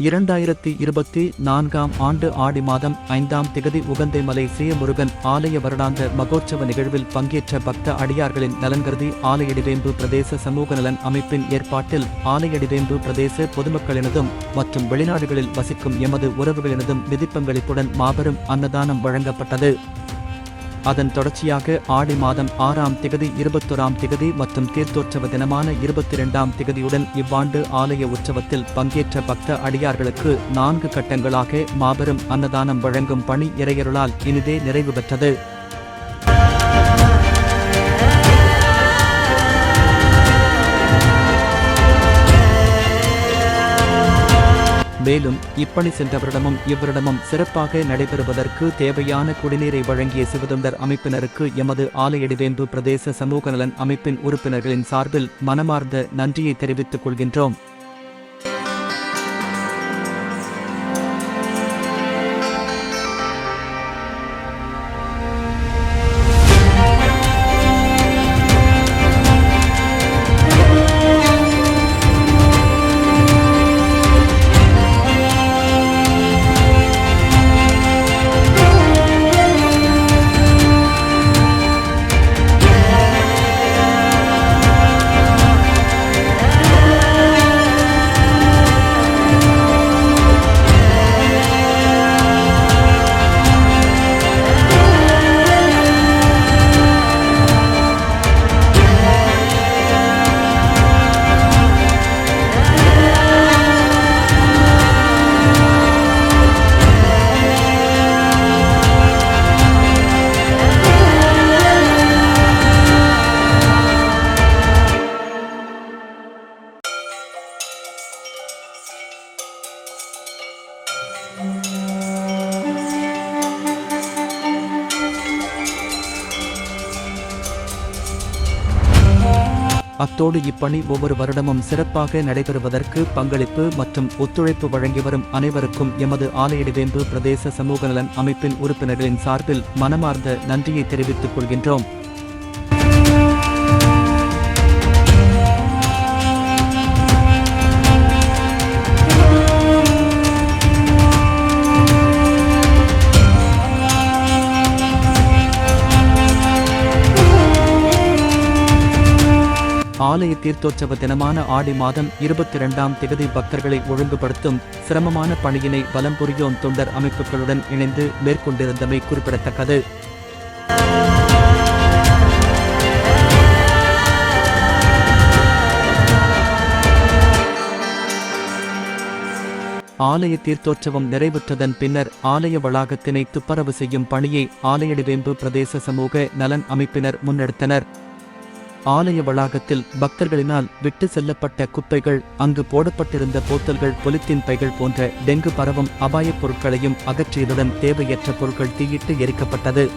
இரண்டாயிரத்தி இருபத்தி நான்காம் ஆண்டு ஆடி மாதம் ஐந்தாம் திகதி உகந்தைமலை சீயமுருகன் ஆலய வருடாந்த மகோற்சவ நிகழ்வில் பங்கேற்ற பக்த அடியார்களின் நலன்கருதி ஆலையடிவேம்பு பிரதேச சமூக நலன் அமைப்பின் ஏற்பாட்டில் ஆலையடிவேம்பு பிரதேச பொதுமக்களினதும் மற்றும் வெளிநாடுகளில் வசிக்கும் எமது உறவுகளினதும் விதிப்பங்களிப்புடன் மாபெரும் அன்னதானம் வழங்கப்பட்டது. அதன் தொடர்ச்சியாக ஆடி மாதம் ஆறாம் திகதி இருபத்தொராம் திகதி மற்றும் தீர்த்தோற்சவ தினமான இருபத்தி இரண்டாம் திகதியுடன் இவ்வாண்டு ஆலய உற்சவத்தில் பங்கேற்ற பக்த அடியார்களுக்கு நான்கு கட்டங்களாக மாபெரும் அன்னதானம் வழங்கும் பணி இறையருளால் இனிதே நிறைவு பெற்றது. மேலும் இப்பணி சென்றவரிடமும் இவரிடமும் சிறப்பாக நடைபெறுவதற்கு தேவையான குடிநீரை வழங்கிய சிவதொண்டர் அமைப்பினருக்கு எமது ஆலையடிவேம்பு பிரதேச சமூக நலன் அமைப்பின் உறுப்பினர்களின் சார்பில் மனமார்ந்த நன்றியை தெரிவித்துக் கொள்கின்றோம். அத்தோடு இப்பணி ஒவ்வொரு வருடமும் சிறப்பாக நடைபெறுவதற்கு பங்களிப்பு மற்றும் ஒத்துழைப்பு வழங்கி வரும் அனைவருக்கும் எமது ஆலையிடவேம்பு பிரதேச சமூக நலன் அமைப்பின் உறுப்பினர்களின் சார்பில் மனமார்ந்த நன்றியை தெரிவித்துக் கொள்கின்றோம். ஆலய தீர்த்தோற்சவ தினமான ஆடி மாதம் இருபத்தி இரண்டாம் திகதி பக்தர்களை ஒழுங்குபடுத்தும் சிரமமான பணியினை பலம் புரியோன் தொண்டர் அமைப்புகளுடன் இணைந்து மேற்கொண்டிருந்தமை குறிப்பிடத்தக்கது. ஆலய தீர்த்தோற்சவம் நிறைவுற்றதன் பின்னர் ஆலய வளாகத்தினை துப்பரவு செய்யும் பணியை ஆலயடிவேம்பு பிரதேச சமூக நலன் அமைப்பினர் முன்னெடுத்தனர். ஆலய வளாகத்தில் பக்தர்களினால் விட்டு செல்லப்பட்ட குப்பைகள் அங்கு போடப்பட்டிருந்த போத்தல்கள் பொலித்தீன் பைகள் போன்ற டெங்கு பரவும் அபாயப் பொருட்களையும் அகற்றியதுடன் தேவையற்ற பொருட்கள் தீயிட்டு எரிக்கப்பட்டது.